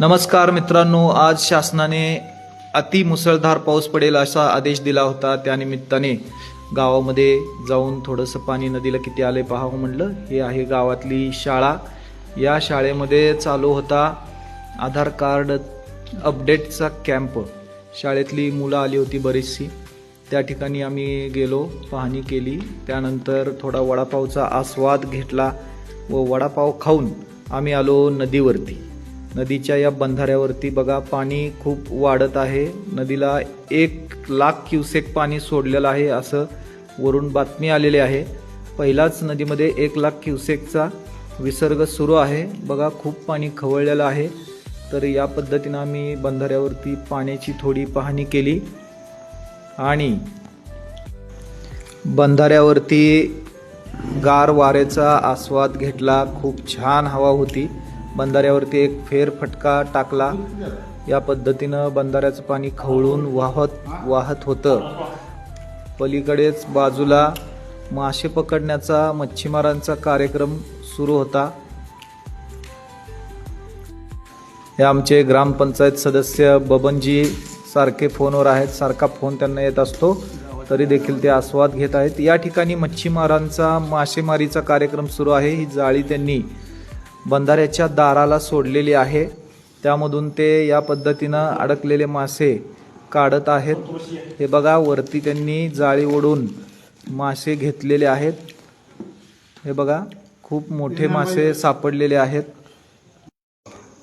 नमस्कार मित्रांनो आज शासनाने अति मुसळधार पाऊस पडेल असा आदेश दिला होता. त्यानिमित्ताने गावामध्ये जाऊन थोडंसं पाणी नदीला किती आले पाहावं म्हणलं हे आहे गावातली शाळा. या शाळेमध्ये चालू होता आधार कार्ड अपडेटचा कॅम्प. शाळेतली मुलं आली होती बरीचशी. त्या ठिकाणी आम्ही गेलो पाहणी केली. त्यानंतर थोडा वडापावचा आस्वाद घेतला व वडापाव खाऊन आम्ही आलो नदीवरती. नदीच्या या बंधाऱ्यावरती बघा पाणी खूप वाढत आहे. नदीला एक लाख क्युसेक पाणी सोडलेलं आहे असं वरून बातमी आलेली आहे. पहिलाच नदीमध्ये एक लाख क्युसेकचा विसर्ग सुरू आहे. बघा खूप पाणी खवळलेलं आहे. तर या पद्धतीनं आम्ही बंधाऱ्यावरती पाण्याची थोडी पाहणी केली. आणि बंधाऱ्यावरती गार वाऱ्याचा आस्वाद घेतला. खूप छान हवा होती. बंधाऱ्यावरती एक फेर फटका टाकला. या पद्धतीनं बंधाऱ्याचं पाणी खवळून वाहत वाहत होतं. पलीकडेच बाजूला मासे पकडण्याचा मच्छीमारांचा कार्यक्रम सुरू होता. हे आमचे ग्रामपंचायत सदस्य बबनजी सारखे फोनवर आहेत. सारखा फोन त्यांना येत असतो. तरी देखील ते आस्वाद घेत आहेत. या ठिकाणी मच्छीमारांचा मासेमारीचा कार्यक्रम सुरू आहे. ही जाळी त्यांनी बंधाऱ्याच्या दाराला सोडलेली आहे. त्यामधून ते या पद्धतीनं अडकलेले मासे काढत आहेत. हे बघा वरती त्यांनी जाळी ओढून मासे घेतलेले आहेत. हे बघा खूप मोठे मासे सापडलेले आहेत.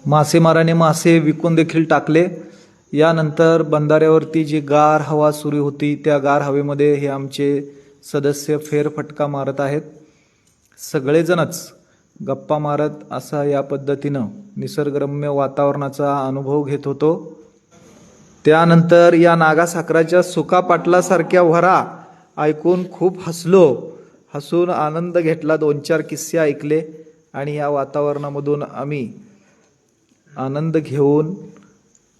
मासेमाराने मासे विकून देखील टाकले. यानंतर बंधाऱ्यावरती जी गार हवा सुरू होती त्या गार हवेमध्ये हे आमचे सदस्य फेरफटका मारत आहेत. सगळेजणच गप्पा मारत असा या पद्धतीनं निसर्गरम्य वातावरणाचा अनुभव घेत होतो. त्यानंतर या नागासाखराच्या सुका पाटलासारख्या व्हरा ऐकून खूप हसलो. हसून आनंद घेतला दोन चार किस्से ऐकले आणि या वातावरणामधून आम्ही आनंद घेऊन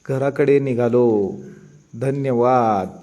घराकडे निघालो. धन्यवाद.